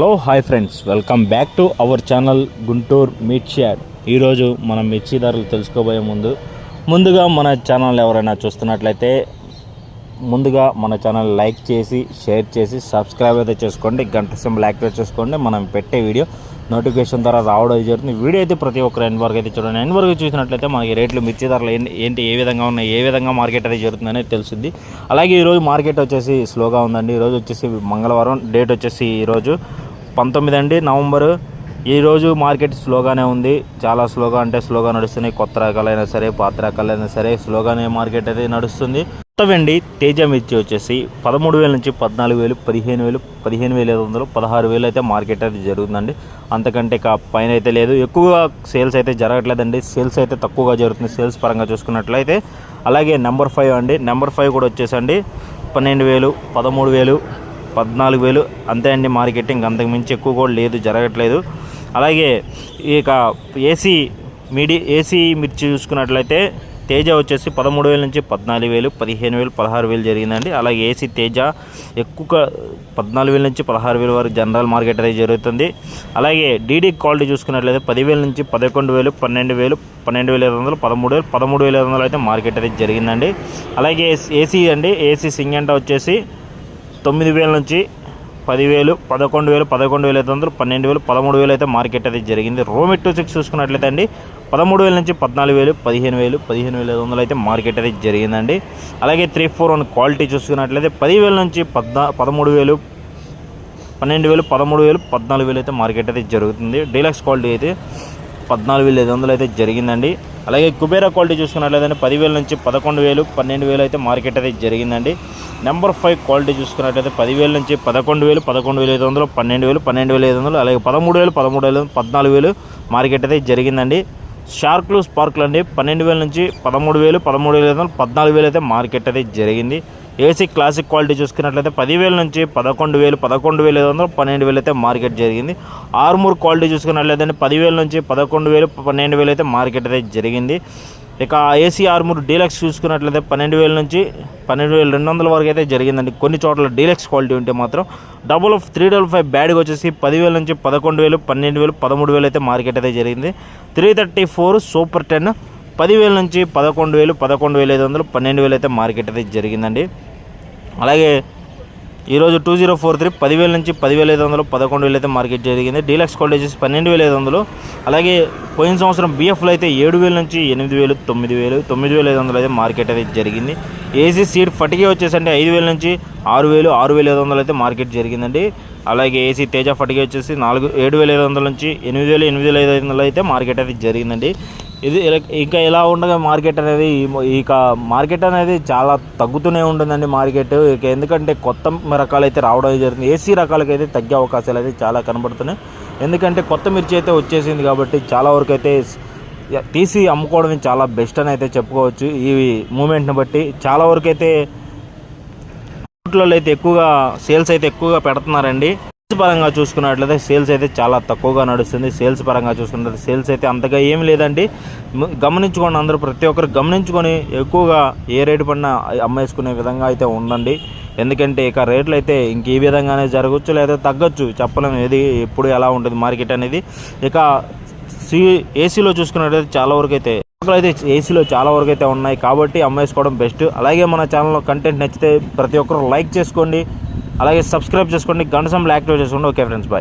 Hello hi friends. Welcome back to our channel Guntur Mirchi add ఈరోజు మనం మిర్చి ధరలు తెలుసుకోబోయే ముందు ముందుగా మన ఛానల్ ఎవరైనా చూస్తున్నట్లయితే ముందుగా మన ఛానల్ లైక్ చేసి షేర్ చేసి సబ్స్క్రైబ్ అయితే చేసుకోండి గంట సింబల్ యాక్టివేట్ చేసుకోండి. మనం పెట్టే వీడియో నోటిఫికేషన్ ద్వారా రావడం జరుగుతుంది. వీడియో అయితే ప్రతి ఒక్కరు ఎండ్ వరకు అయితే చూడండి. ఎండ్ వరకు చూసినట్లయితే మనకి రేట్లు మిర్చి ధరలు ఏంటి ఏంటి ఏ విధంగా ఉన్నాయి ఏ విధంగా మార్కెట్ అయితే జరుగుతుందనేది తెలుస్తుంది. అలాగే ఈరోజు మార్కెట్ వచ్చేసి స్లోగా ఉందండి. ఈరోజు వచ్చేసి మంగళవారం డేట్ వచ్చేసి ఈరోజు పంతొమ్మిది అండి నవంబరు. ఈరోజు మార్కెట్ స్లోగానే ఉంది. చాలా స్లోగా అంటే స్లోగా నడుస్తున్నాయి. కొత్త రకాలైనా సరే పాత రకాలైనా సరే స్లోగానే మార్కెట్ అయితే నడుస్తుంది. కొత్త వెండి తేజ మిర్చి వచ్చేసి పదమూడు వేల నుంచి పద్నాలుగు వేలు పదిహేను వేలు పదిహేను వేల ఐదు వందలు పదహారు వేలు అయితే మార్కెట్ అయితే జరుగుతుందండి. అంతకంటే కా పైన అయితే లేదు. ఎక్కువగా సేల్స్ అయితే జరగట్లేదండి. సేల్స్ అయితే తక్కువగా జరుగుతుంది. సేల్స్ పరంగా చూసుకున్నట్లయితే. అలాగే నెంబర్ ఫైవ్ అండి. నెంబర్ ఫైవ్ కూడా వచ్చేసండి. పన్నెండు వేలు పదమూడు వేలు పద్నాలుగు వేలు. అంతే అండి మార్కెటింగ్. అంతకుమించి ఎక్కువ కూడా లేదు జరగట్లేదు. అలాగే ఇక ఏసీ మీడి ఏసీ మిర్చి చూసుకున్నట్లయితే తేజ వచ్చేసి పదమూడు వేల నుంచి పద్నాలుగు వేలు పదిహేను వేలు పదహారు వేలు జరిగిందండి. అలాగే ఏసీ తేజ ఎక్కువ పద్నాలుగు వేల నుంచి పదహారు వేల వరకు జనరల్ మార్కెట్ అనేది జరుగుతుంది. అలాగే డీడీ క్వాలిటీ చూసుకున్నట్లయితే పదివేల నుంచి పదకొండు వేలు పన్నెండు వేలు పన్నెండు వేల ఐదు వందలు పదమూడు వేలు పదమూడు వేల ఐదు వందలు అయితే మార్కెట్ అనేది జరిగిందండి. అలాగే ఏసీ అండి ఏసీ సింగంట వచ్చేసి తొమ్మిది వేల నుంచి పదివేలు పదకొండు వేలు పదకొండు వేల ఐదు వందలు పన్నెండు వేలు పదమూడు వేలు అయితే మార్కెట్ అయితే జరిగింది. రోమిట్ టూ సిక్స్ చూసుకున్నట్లయితే అండి పదమూడు వేల నుంచి పద్నాలుగు వేలు పదిహేను వేలు పదిహేను వేల ఐదు వందలు అయితే మార్కెట్ అయితే జరిగిందండి. అలాగే త్రీ ఫోర్ వన్ క్వాలిటీ చూసుకున్నట్లయితే పదివేల నుంచి పద్నా పదమూడు వేలు పన్నెండు వేలు పదమూడు వేలు పద్నాలుగు వేలు అయితే మార్కెట్ అయితే జరుగుతుంది. డీలక్స్ క్వాలిటీ అయితే పద్నాలుగు వేల ఐదు వందలు అయితే జరిగిందండి. అలాగే కుబేరా క్వాలిటీ చూసుకున్నట్లయితే పదివేల నుంచి పదకొండు వేలు పన్నెండు వేలు అయితే మార్కెట్ అయితే జరిగిందండి. నెంబర్ ఫైవ్ క్వాలిటీ చూసుకున్నట్లయితే పదివేల నుంచి పదకొండు వేలు పదకొండు వేల ఐదు వందలు పన్నెండు వేలు పన్నెండు వేల ఐదు వందలు అలాగే పదమూడు వేలు పదమూడు వేలు పద్నాలుగు వేలు మార్కెట్ అయితే జరిగిందండి. షార్క్లు స్పార్క్లు అండి పన్నెండు వేల నుంచి పదమూడు వేలు పదమూడు వేల ఐదు వందలు పద్నాలుగు వేలు అయితే మార్కెట్ అయితే జరిగింది. ఏసీ క్లాసిక్ క్వాలిటీ చూసుకున్నట్లయితే పదివేల నుంచి పదకొండు వేలు పదకొండు వేలు ఐదు వందలు పన్నెండు వేలు అయితే మార్కెట్ జరిగింది. ఆర్మూర్ క్వాలిటీ చూసుకున్నట్లయితే పదివేల నుంచి పదకొండు వేలు పన్నెండు వేలు అయితే మార్కెట్ అయితే జరిగింది. ఇక ఏసీ ఆర్మూర్ డీలక్స్ చూసుకున్నట్లయితే పన్నెండు వేల నుంచి పన్నెండు వేల రెండు వందల వరకు అయితే జరిగిందండి. కొన్ని చోట్ల డీలక్స్ క్వాలిటీ ఉంటే మాత్రం double of three double five బ్యాడ్గా వచ్చేసి పదివేల నుంచి పదకొండు వేలు పన్నెండు వేలు పదమూడు వేలు అయితే మార్కెట్ అయితే జరిగింది. Three thirty four super ten పదివేల నుంచి పదకొండు వేలు పదకొండు వేల ఐదు వందలు పన్నెండు వేలు అయితే మార్కెట్ అయితే జరిగిందండి. అలాగే ఈరోజు టూ జీరో ఫోర్ త్రీ పదివేల నుంచి పదివేల ఐదు వందలు పదకొండు వేలు అయితే మార్కెట్ జరిగింది. డీలక్స్ కాలేజెస్ వచ్చేసి పన్నెండు వేల ఐదు వందలు. అలాగే పోయిన సంవత్సరం బిఎఫ్లో అయితే ఏడు వేల నుంచి ఎనిమిది వేలు తొమ్మిది వేలు తొమ్మిది వేల ఐదు వందలు అయితే మార్కెట్ అయితే జరిగింది. ఏసీ సీట్ ఫటికే వచ్చేసండి ఐదు వేల నుంచి ఆరు వేలు ఆరు వేల ఐదు వందలు అయితే మార్కెట్ జరిగిందండి. అలాగే ఏసీ తేజ ఫటికే వచ్చేసి నాలుగు ఏడు వేల ఐదు వందల నుంచి ఎనిమిది వేలు ఎనిమిది వేల ఐదు వందలు అయితే మార్కెట్ అయితే జరిగిందండి. ఇది ఇంకా ఇలా ఉండగా మార్కెట్ అనేది ఇక మార్కెట్ అనేది చాలా తగ్గుతూనే ఉంటుందండి మార్కెట్. ఇక ఎందుకంటే కొత్త రకాలు అయితే రావడం జరుగుతుంది ఏసీ రకాలకి అయితే తగ్గే అవకాశాలు అయితే చాలా కనబడుతున్నాయి. ఎందుకంటే కొత్త మిర్చి అయితే వచ్చేసింది కాబట్టి చాలా వరకు అయితే తీసి అమ్ముకోవడం చాలా బెస్ట్ అని అయితే చెప్పుకోవచ్చు. ఈ మూమెంట్ని బట్టి చాలా వరకు అయితే అయితే ఎక్కువగా సేల్స్ అయితే ఎక్కువగా పెడుతున్నారండి. సేల్స్ పరంగా చూసుకున్నట్లయితే సేల్స్ అయితే చాలా తక్కువగా నడుస్తుంది. సేల్స్ పరంగా చూసుకున్నట్లయితే సేల్స్ అయితే అంతగా ఏమి లేదండి. గమనించుకోండి అందరూ ప్రతి ఒక్కరు గమనించుకొని ఎక్కువగా ఏ రేటు పడినా అమ్మేసుకునే విధంగా అయితే ఉండండి. ఎందుకంటే ఇక రేట్లు అయితే ఇంక ఈ విధంగానే జరగచ్చు లేదా తగ్గొచ్చు. చెప్పలేము ఏది ఎప్పుడు ఎలా ఉంటుంది మార్కెట్ అనేది. ఇక సి ఏసీలో చూసుకున్నట్లయితే చాలా వరకు అయితే అయితే ఏసీలో చాలా వరకు అయితే ఉన్నాయి. కాబట్టి అమ్మేసుకోవడం బెస్ట్ అలాగే మన ఛానల్లో కంటెంట్ నచ్చితే ప్రతి ఒక్కరు లైక్ చేసుకోండి. అలాగే సబ్స్క్రైబ్ చేసుకోండి గంట సంబలు యాక్టివేట్ చేసుకోండి. Okay friends bye